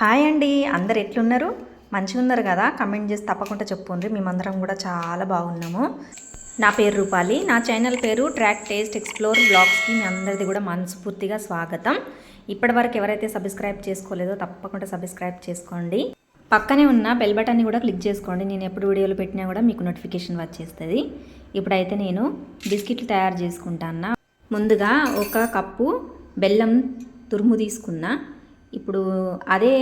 Hi అండి. అందరు ఎట్లున్నారు? మంచిగా ఉన్నారు కదా? కమెంట్ చేసి తప్పకుండా చెప్పుండ్రి మేమందరం కూడా చాలా బాగున్నాము. నా పేరు రూపాలి. నా ఛానల్ పేరు ట్రాక్ టేస్ట్ ఎక్స్ప్లోర్ బ్లాగ్స్కి మీ అందరిది కూడా మనస్ఫూర్తిగా స్వాగతం. ఇప్పటివరకు ఎవరైతే సబ్స్క్రైబ్ చేసుకోలేదో తప్పకుండా సబ్స్క్రైబ్ చేసుకోండి. పక్కనే ఉన్న బెల్ బటన్ని కూడా క్లిక్ చేసుకోండి. నేను ఎప్పుడు వీడియోలు పెట్టినా కూడా మీకు నోటిఫికేషన్ వచ్చేస్తుంది. ఇప్పుడైతే నేను బిస్కెట్లు తయారు చేసుకుంటాను ముందుగా ఒక కప్పు బెల్లం తురుము తీసుకున్నా. ఇప్పుడు అదే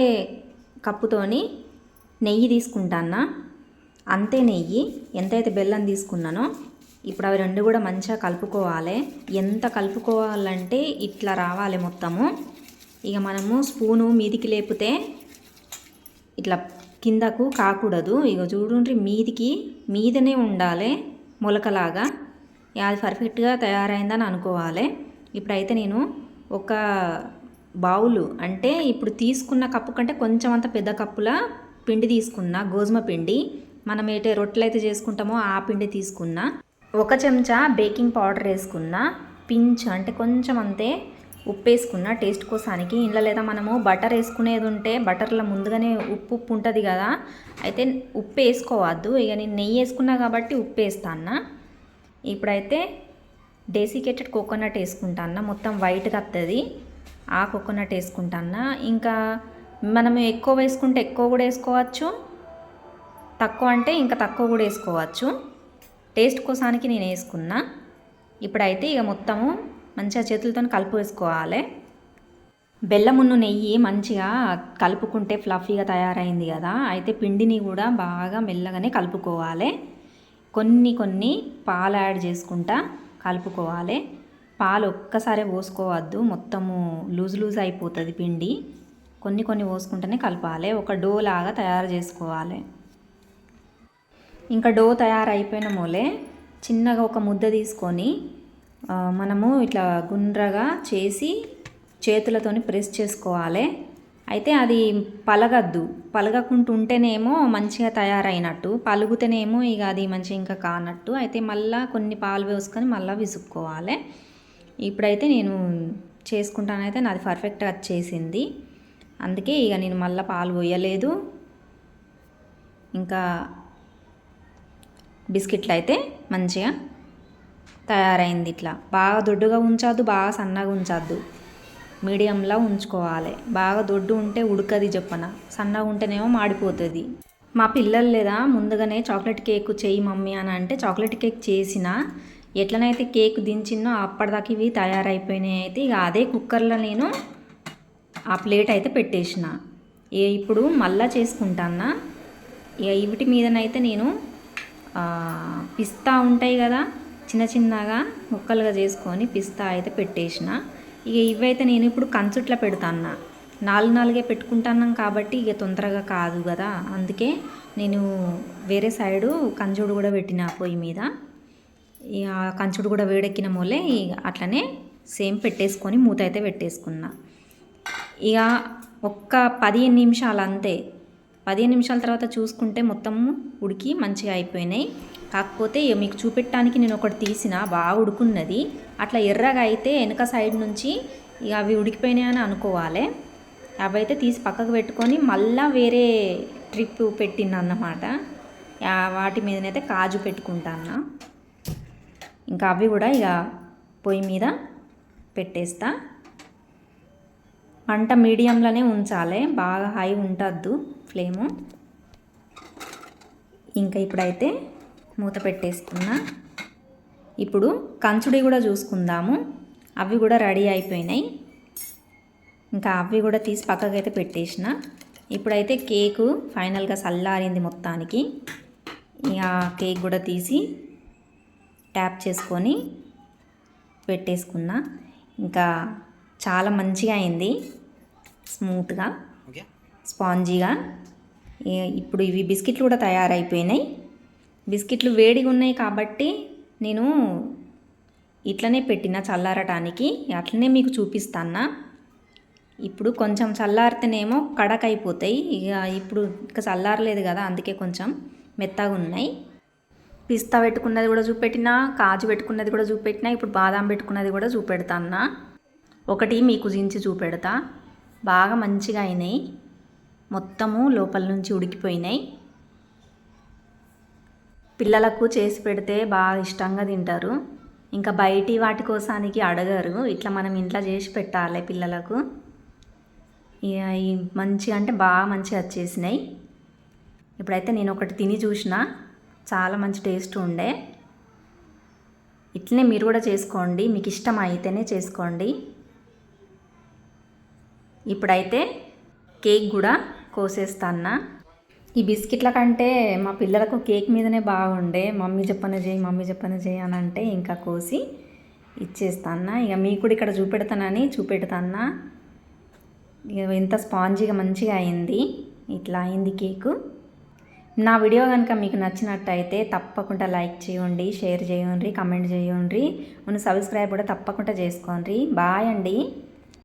కప్పుతోని నెయ్యి తీసుకుంటానా అంతే నెయ్యి. ఎంతైతే బెల్లం తీసుకున్నానో ఇప్పుడు అవి రెండు కూడా మంచిగా కలుపుకోవాలి. ఎంత కలుపుకోవాలంటే ఇట్లా రావాలి మొత్తము. ఇక మనము స్పూను మీదికి లేపితే ఇట్లా కిందకు కాకూడదు. ఇక చూడండి మీదికి మీదనే ఉండాలి మొలకలాగా. అది పర్ఫెక్ట్గా తయారైందని అనుకోవాలి. ఇప్పుడైతే నేను ఒక బౌలు అంటే ఇప్పుడు తీసుకున్న కప్పు కంటే కొంచెం అంత పెద్ద కప్పుల పిండి తీసుకున్న గోధుమ పిండి. మనం ఏటే రొట్టెలు అయితే చేసుకుంటామో ఆ పిండి తీసుకున్న. ఒక చెంచా బేకింగ్ పౌడర్ వేసుకున్న పించ్ అంటే కొంచెం అంతే ఉప్పు వేసుకున్న టేస్ట్ కోసానికి ఇంట్లో లేదా మనము బటర్ వేసుకునేది ఉంటే బటర్లో ముందుగానే ఉప్పు ఉప్పు ఉంటుంది కదా. అయితే ఉప్పు వేసుకోవద్దు. ఇక నేను నెయ్యి వేసుకున్నా కాబట్టి ఉప్పు వేస్తాను ఇప్పుడైతే డెసికేటెడ్ కోకోనట్ వేసుకుంటాను మొత్తం వైట్గా వస్తుంది ఆ కోకోనట్ వేసుకుంటాను? ఇంకా మనం ఎక్కువ వేసుకుంటే ఎక్కువ కూడా వేసుకోవచ్చు. తక్కువ అంటే ఇంకా తక్కువ కూడా వేసుకోవచ్చు. టేస్ట్ కోసానికి నేను వేసుకున్నా. ఇప్పుడైతే ఇక మొత్తము మంచిగా చేతులతో కలుపు వేసుకోవాలి. బెల్లమున్ను నెయ్యి మంచిగా కలుపుకుంటే ఫ్లఫీగా తయారైంది కదా. అయితే పిండిని కూడా బాగా మెల్లగానే కలుపుకోవాలి. కొన్ని కొన్ని పాలు యాడ్ చేసుకుంటా కలుపుకోవాలి. పాలు ఒక్కసారే పోసుకోవద్దు. మొత్తము లూజ్ లూజ్ అయిపోతుంది పిండి. కొన్ని కొన్ని పోసుకుంటేనే కలపాలి. ఒక డో లాగా తయారు చేసుకోవాలి. ఇంకా డో తయారైపోయిన మూలే చిన్నగా ఒక ముద్ద తీసుకొని మనము ఇట్లా గుండ్రగా చేసి చేతులతోని ప్రెస్ చేసుకోవాలి. అయితే అది పలగద్దు. పలగకుంటూ ఉంటేనేమో మంచిగా తయారైనట్టు. పలుగుతేనేమో ఇక అది మంచిగా ఇంకా కానట్టు. అయితే మళ్ళీ కొన్ని పాలు పోసుకొని మళ్ళీ విసుక్కోవాలి. ఇప్పుడైతే నేను చేసుకుంటానైతే నాది పర్ఫెక్ట్గా వచ్చేసింది అందుకే ఇక నేను మళ్ళీ పాలు పోయలేదు. ఇంకా బిస్కెట్లు అయితే మంచిగా తయారైంది ఇట్లా. బాగా దొడ్డుగా ఉంచద్దు బాగా సన్నగా ఉంచద్దు. మీడియంలో ఉంచుకోవాలి. బాగా దొడ్డు ఉంటే ఉడకది చెప్పన. సన్నగా ఉంటేనేమో మాడిపోతుంది. మా పిల్లలు లేదా ముందుగానే చాక్లెట్ కేక్ చేయి మమ్మీ అని అంటే చాక్లెట్ కేక్ చేసిన ఎట్లనైతే కేక్ దించినో అప్పటిదాకా ఇవి తయారైపోయినాయి అయితే ఇక అదే కుక్కర్లో నేను ఆ ప్లేట్ అయితే పెట్టేసిన. ఏ ఇప్పుడు మళ్ళా చేసుకుంటానా ఇక ఇవిటి మీదనైతే నేను పిస్తా ఉంటాయి కదా చిన్న చిన్నగా ముక్కలుగా చేసుకొని పిస్తా అయితే పెట్టేసిన. ఇక ఇవైతే నేను ఇప్పుడు కంచుట్లో పెడతాను నాలుగు నాలుగే పెట్టుకుంటున్నాం కాబట్టి ఇక తొందరగా కాదు కదా. అందుకే నేను వేరే సైడు కంచుడు కూడా పెట్టిన పొయ్యి మీద. ఇక కంచుడు కూడా వేడెక్కిన మూలే ఇక అట్లనే సేమ్ పెట్టేసుకొని మూత అయితే పెట్టేసుకున్నా. ఇక ఒక్క పదిహేను నిమిషాలు అంతే. పదిహేను నిమిషాల తర్వాత చూసుకుంటే మొత్తం ఉడికి మంచిగా అయిపోయినాయి. కాకపోతే ఇక మీకు చూపెట్టడానికి నేను ఒకటి తీసిన బాగా ఉడుకున్నది. అట్లా ఎర్రగా అయితే వెనక సైడ్ నుంచి ఇక అవి ఉడికిపోయినాయి అని అనుకోవాలి. అవి అయితే తీసి పక్కకు పెట్టుకొని మళ్ళా వేరే ట్రిప్ పెట్టిన అన్నమాట వాటి మీదనైతే కాజు పెట్టుకుంటాను ఇంకా అవి కూడా ఇక పొయ్యి మీద పెట్టేస్తా. మంట మీడియంలోనే ఉంచాలి బాగా హై ఉండద్దు ఫ్లేము. ఇంకా ఇప్పుడైతే మూత పెట్టేసుకున్నా. ఇప్పుడు కంచుడి కూడా చూసుకుందాము. అవి కూడా రెడీ అయిపోయినాయి. ఇంకా అవి కూడా తీసి పక్కకైతే పెట్టేసిన. ఇప్పుడైతే కేకు ఫైనల్గా చల్లారింది మొత్తానికి. ఇక కేక్ కూడా తీసి ట్యాప్ చేసుకొని పెట్టేసుకున్నా. ఇంకా చాలా మంచిగా అయింది. స్మూత్గా. స్పాంజీగా. ఇప్పుడు ఇవి బిస్కెట్లు కూడా తయారైపోయినాయి. బిస్కెట్లు వేడిగా ఉన్నాయి కాబట్టి నేను ఇట్లనే పెట్టిన చల్లారటానికి. అట్లనే మీకు చూపిస్తానా ఇప్పుడు కొంచెం చల్లారితేనేమో కడక్ అయిపోతాయి ఇక ఇప్పుడు ఇంకా చల్లారలేదు కదా అందుకే కొంచెం మెత్తగా ఉన్నాయి. పిస్తా పెట్టుకున్నది కూడా చూపెట్టినా కాజు పెట్టుకున్నది కూడా చూపెట్టినా ఇప్పుడు బాదాం పెట్టుకున్నది కూడా చూపెడతాన్నా ఒకటి మీకు జించి చూపెడతా. బాగా మంచిగా అయినాయి. మొత్తము లోపల నుంచి ఉడికిపోయినాయి. పిల్లలకు చేసి పెడితే బాగా ఇష్టంగా తింటారు. ఇంకా బయటి వాటి కోసానికి అడగరు. ఇట్లా మనం ఇంట్లో చేసి పెట్టాలి పిల్లలకు. ఇక మంచిగా అంటే బాగా మంచిగా వచ్చేసినాయి. ఇప్పుడైతే నేను ఒకటి తిని చూసిన. చాలా మంచి టేస్ట్ ఉండే. ఇట్లనే మీరు కూడా చేసుకోండి. మీకు ఇష్టం అయితేనే చేసుకోండి. ఇప్పుడైతే కేక్ కూడా కోసేస్తాన్నా. ఈ బిస్కెట్ల కంటే మా పిల్లలకు కేక్ మీదనే బాగుండే. మమ్మీ చెప్పన చేయి మమ్మీ చెప్పన చేయి అని అంటే ఇంకా కోసి ఇచ్చేస్తాన్నా. ఇక మీకు కూడా ఇక్కడ చూపెడతానని చూపెడతాన్నా. ఇక ఎంత స్పాంజీగా మంచిగా అయింది. ఇట్లా అయింది కేకు. నా వీడియో కనుక మీకు నచ్చినట్టయితే తప్పకుండా లైక్ చేయండి షేర్ చేయండి కమెంట్ చేయండి. ఉన్న సబ్స్క్రైబ్ కూడా తప్పకుండా చేసుకోండి. బాయ్ అండి.